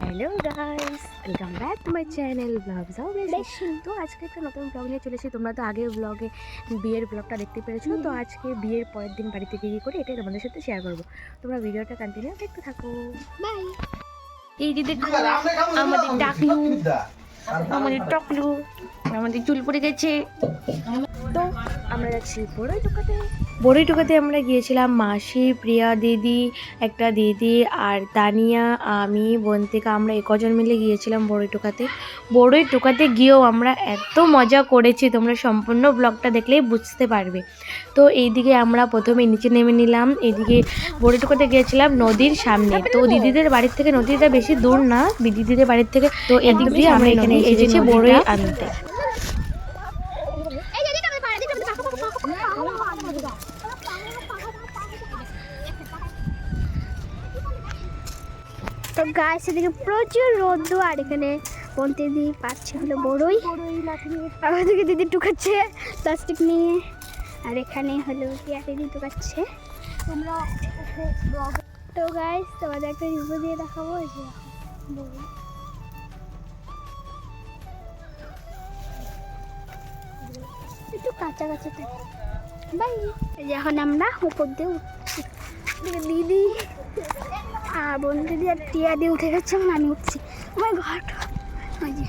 Hello guys welcome back to my channel vlogs তো আজকে একটা নতুন ব্লগ নিয়ে চলেছি তোমরা তো আগের ব্লগে বিয়ের ব্লগটা দেখতে পেরেছ। তো আজকে বিয়ের পরের দিন বাড়ি থেকে গিয়ে করে এটাই তোমাদের সাথে শেয়ার করব। তোমরা ভিডিওটা কন্টিনিউ দেখতে থাকো। বাই এই যে দেখো আমাদের ডাকলু আমাদের টকলু আমাদের চুল পড়ে গেছে। তো আমরা যাচ্ছি বড়ই টোকাতে বড়ই টোকাতে আমরা গিয়েছিলাম মাসি প্রিয়া দিদি একটা দিদি আর তানিয়া আমি বন্তিকা আমরা একজন মিলে গিয়েছিলাম বড়ই টোকাতে বড়ই টোকাতে গিয়েও আমরা এত মজা করেছি তোমরা সম্পূর্ণ ব্লগটা দেখলেই বুঝতে পারবে। তো এইদিকে আমরা প্রথমে নিচে নেমে নিলাম এদিকে বড়ই টোকাতে গিয়েছিলাম নদীর সামনে। তো দিদিদের বাড়ির থেকে নদীটা বেশি দূর না দিদিদের বাড়ির থেকে তো এদিক দিয়ে আমরা এখানে এসেছি বড়ই আনতে। তো গাছ এদিকে প্রচুর রোদ্দু আর এখানে পন্তে দিয়ে পাচ্ছে হলো বড়ই। ওদিকে দিদি টুকাচ্ছে প্লাস্টিক নিয়ে। আর এখানে হলো টিয়া দিদি টুকাচ্ছে? তো গাইস তোমাদের একটা রিভিউ দিয়ে দেখাবো যে একটু কাঁচা কাঁচা বাই এখন আমরা উপর দিয়ে দিদি বন্ধু দিদি আর টিয়া দিয়ে উঠে গেছে এবং আমি উঠছি। আমার ওই যে।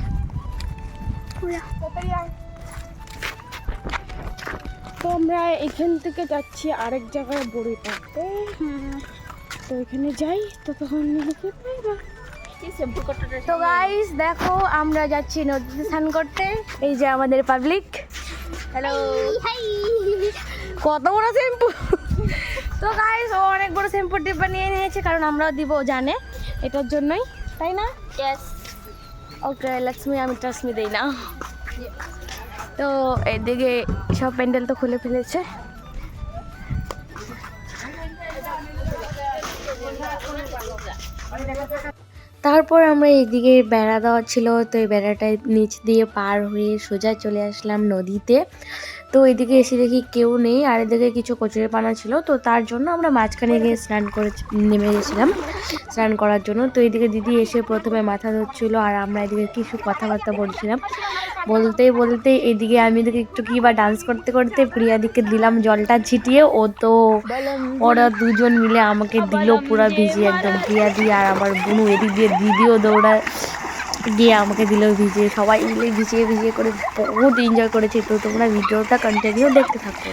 তো আমরা এখান থেকে যাচ্ছি আরেক জায়গায় বড়ি পাড়তে। তো এখানে যাই তো তখন তো গাইস দেখো আমরা যাচ্ছি নদীতে স্নান করতে। এই যে আমাদের পাবলিক হ্যালো কত বড় শ্যাম্পু তো গাইস ও অনেক বড় শ্যাম্পু ডিব্বা নিয়ে নিয়েছে কারণ আমরাও দিব জানে এটার জন্যই তাই না? ওকে লক্ষ্মী আমি ট্রাস্মি দেই না। তো এদিকে সব প্যান্ডেল তো খুলে ফেলেছে। তারপর আমরা এদিকে বেড়া দেওয়া ছিল তো এই বেড়াটায় নিচ দিয়ে পার হয়ে সোজা চলে আসলাম নদীতে। তো এদিকে এসে দেখি কেউ নেই, আর এদিকে কিছু কচুরি পানা ছিল, তো তার জন্য আমরা মাঝখানে গিয়ে স্নান করে নেমে গেছিলাম স্নান করার জন্য। তো এদিকে দিদি এসে প্রথমে মাথা ধরছিল, আর আমরা এদিকে কিছু কথাবার্তা বলছিলাম। বলতে বলতে এদিকে আমি এদিকে একটু কি বা ডান্স করতে করতে প্রিয়াদিকে দিলাম জলটা ছিটিয়ে, ও তো ওরা দুজন মিলে আমাকে দিল, পুরো ভিজিয়ে একদম। প্রিয়াদি আর আমার বোনু এদিক দিয়ে দিদিও দৌড়া গিয়ে আমাকে দিল ভিজিয়ে সবাই মিলে ভিজিয়ে ভিজিয়ে করে বহুত এনজয় করেছি। তো তোমরা ভিডিওটা কন্টিনিউ দেখতে থাকো।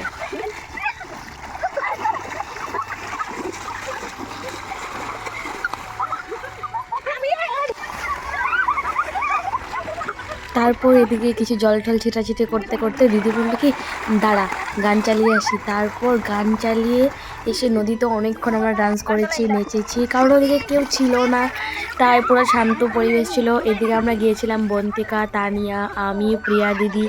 তারপর এদিকে কিছু জল টল ছিটাছিটি করতে করতে দিদি বলল, কি? দাঁড়া, গান চালিয়ে আসি। তারপর গান চালিয়ে এসে নদীতে অনেকক্ষণ আমরা ডান্স করেছি, নেচেছি। কারণ ওদিকে কেউ ছিল না। তাই পুরো শান্ত পরিবেশ ছিল। এদিকে আমরা গিয়েছিলাম বন্তিকা, তানিয়া, আমি, প্রিয়া দিদি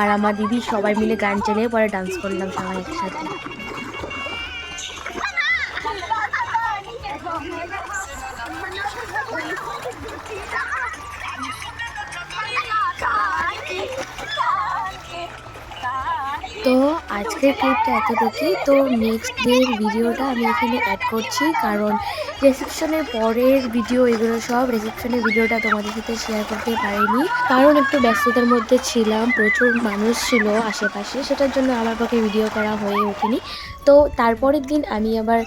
আর আমার দিদি সবাই মিলে গান চালিয়ে পরে ডান্স করলাম সবাই একসাথে। তো আজকের ক্লিপটা এতটুকুই। তো নেক্সট ডের ভিডিওটা আমি এখানে অ্যাড করছি। কারণ রিসেপশনের পরের ভিডিও এগুলো সব রিসেপশনের ভিডিওটা তোমাদের সাথে শেয়ার করতে পারিনি। কারণ একটু ব্যস্ততার মধ্যে ছিলাম, প্রচুর মানুষ ছিল আশেপাশে। সেটার জন্য আমার পক্ষে ভিডিও করা হয়ে ওঠেনি। তো তারপরের দিন আমি আবার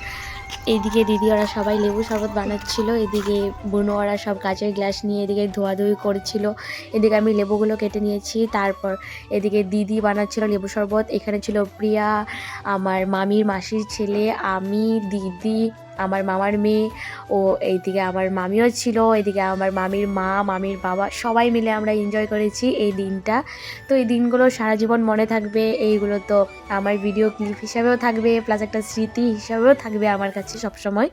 এদিকে দিদি ওরা সবাই লেবু শরবত বানাচ্ছিল, এদিকে বোনো ওরা সব কাঁচের গ্লাস নিয়ে এদিকে ধোয়াধুয়ি করছিল। এদিকে আমি লেবুগুলো কেটে নিয়েছি, তারপর এদিকে দিদি বানাচ্ছিল লেবু শরবত। এখানে ছিল প্রিয়া, আমার মামির মাসির ছেলে, আমি, দিদি আমার মামার মেয়ে, ও এইদিকে আমার মামিও ছিল এদিকে আমার মামির মা, মামির বাবা, সবাই মিলে আমরা এনজয় করেছি এই দিনটা। তো এই দিনগুলো সারা জীবন মনে থাকবে, এইগুলো তো আমার ভিডিও ক্লিপ হিসাবেও থাকবে প্লাস একটা স্মৃতি হিসাবেও থাকবে আমার কাছে সবসময়।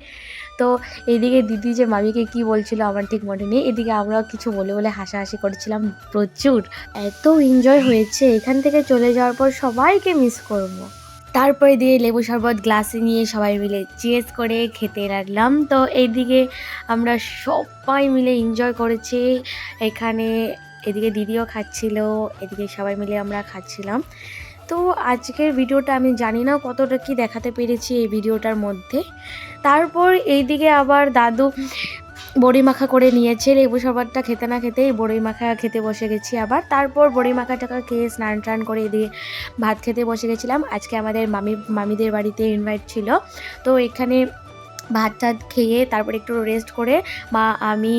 তো এইদিকে দিদি যে মামিকে কি বলছিল আমার ঠিক মনে নেই এদিকে আমরাও কিছু বলে বলে হাসাহাসি করেছিলাম প্রচুর। এত এনজয় হয়েছে, এখান থেকে চলে যাওয়ার পর সবাইকে মিস করব। তারপরে দিয়ে লেবু শরবত গ্লাসে নিয়ে সবাই মিলে চেস করে খেতে লাগলাম। তো এইদিকে আমরা সবাই মিলে এনজয় করেছি। এখানে এদিকে দিদিও খাচ্ছিল, এদিকে সবাই মিলে আমরা খাচ্ছিলাম। তো আজকের ভিডিওটা আমি জানি না কতটা কি দেখাতে পেরেছি এই ভিডিওটার মধ্যে। তারপর এইদিকে আবার দাদু বড়ি মাখা করে নিয়েছে, লেবু সবারটা খেতে না খেতেই বড়ি মাখা খেতে বসে গেছি আবার। তারপর বড়ি মাখা টাকা খেয়ে স্নান টান করে দিয়ে ভাত খেতে বসে গেছিলাম। আজকে আমাদের মামি, মামিদের বাড়িতে ইনভাইট ছিল। তো এখানে ভাত টাত খেয়ে তারপর একটু রেস্ট করে মা, আমি,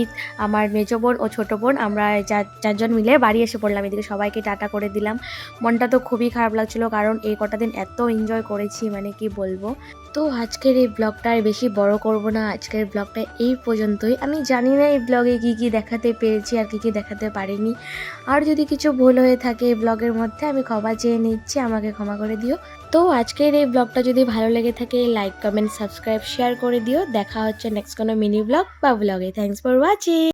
আমার মেজো বোন ও ছোটো বোন আমরা চার চারজন মিলে বাড়ি এসে পড়লাম। এদিকে সবাইকে টাটা করে দিলাম। মনটা তো খুবই খারাপ লাগছিল কারণ এই কটা দিন এত এনজয় করেছি মানে কি বলব? তো আজকের এই ব্লগটা আর বেশি বড় করব না। আজকের ব্লগটা এই পর্যন্তই। আমি জানি না এই ব্লগে কী কী দেখাতে পেরেছি আর কী কী দেখাতে পারিনি। আর যদি কিছু ভুল হয়ে থাকে এই ব্লগের মধ্যে, আমি ক্ষমা চেয়ে নিচ্ছি, আমাকে ক্ষমা করে দিও। তো আজকের এই ব্লগটা যদি ভালো লেগে থাকে লাইক কমেন্ট সাবস্ক্রাইব শেয়ার করে দিও। দেখা হচ্ছে নেক্সট কোনো মিনি ব্লগ বা ব্লগে থ্যাংকস ফর ওয়াচিং